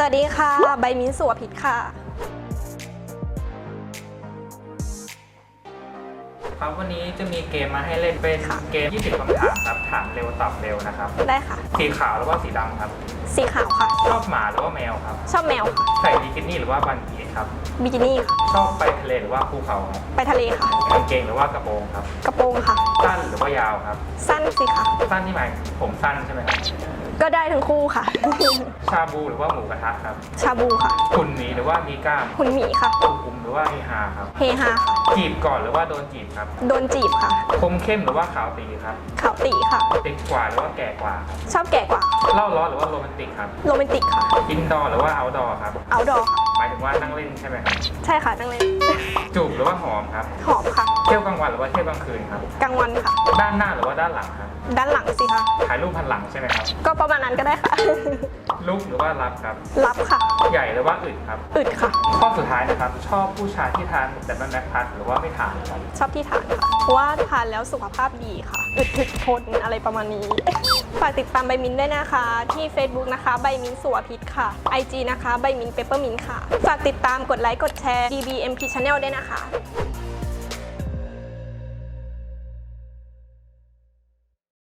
สวัสดีค่ะ ใบมิ้นสุวพิษค่ะ ครับวันนี้จะมีเกมมาให้เล่นเป็นเกม 20คำถามครับถามเร็วตอบเร็วนะครับได้ค่ะ สีขาวหรือว่าสีดำครับ สีขาวค่ะ ชอบหมาหรือว่าแมวครับ ชอบแมวค่ะใส่บิกินี่หรือว่าบันพีครับบิกินี่ค่ะชอบไปทะเลหรือว่าภูเขาครับไปทะเลค่ะกางเกงหรือว่ากระโปรงครับ กระโปรงค่ะ สั้นหรือว่ายาวครับ สั้นสิค่ะ สั้นที่หมายผมสั้นใช่ไหมครับก็ได้ทั้งคู่ค่ะ ชาบูหรือว่าหมูกระทะครับ ชาบูค่ะหุ่นหมีหรือว่ามีกล้ามหุ่นหมีค่ะสุขุมห รือว่าเฮฮาครับ เฮฮาค่ะ จีบก่อนหรือว่าโดนจีบครับ โดนจีบค่ะ คมเข้มหรือว่าขาวตีครับ ขาวตีค่ะเด็กกว่าหรือว่าแก่กว่าครับชอบแก่กว่า เล่าร้อนหรือว่าโรแมนติกครับโรแมนติกค่ะ อินดอร์หรือว่าเอาดอร์ครับ เอาดอค่ะ หมายถึงว่านั่งเล่นใช่ไหมครับ ใช่ค่ะนั่งเล่น จูบหรือว่าหอมครับ หอมค่ะ เที่ยวกลางวันหรือว่าเที่ยวกลางคืนครับ กลางวันค่ะ ด้านหน้าหรือว่าด้านหลังครับด้านหลังสิคะ ถ่ายรูปพันหลังใช่ไหมครับ ก็ประมาณนั้นก็ได้ค่ะ ลุกหรือว่ารับครับ รับค่ะ ใหญ่หรือว่าอึดครับ อึดค่ะ ข้อสุดท้ายนะครับ ชอบผู้ชายที่ทานแต่ไม่แม็กพัดหรือว่าไม่ทานครับชอบที่ทานค่ะ เพราะว่าทานแล้วสุขภาพดีค่ะ อึดถึกทนอะไรประมาณนี้ ฝากติดตามใบมินท์ด้วยนะคะ ที่ Facebook นะคะ ใบมินท์สุวพิษค่ะ IG นะคะ ใบมินท์เปเปอร์มินท์ค่ะ ฝากติดตามกดไลค์กดแชร์ DBMP Channel ด้วยนะคะ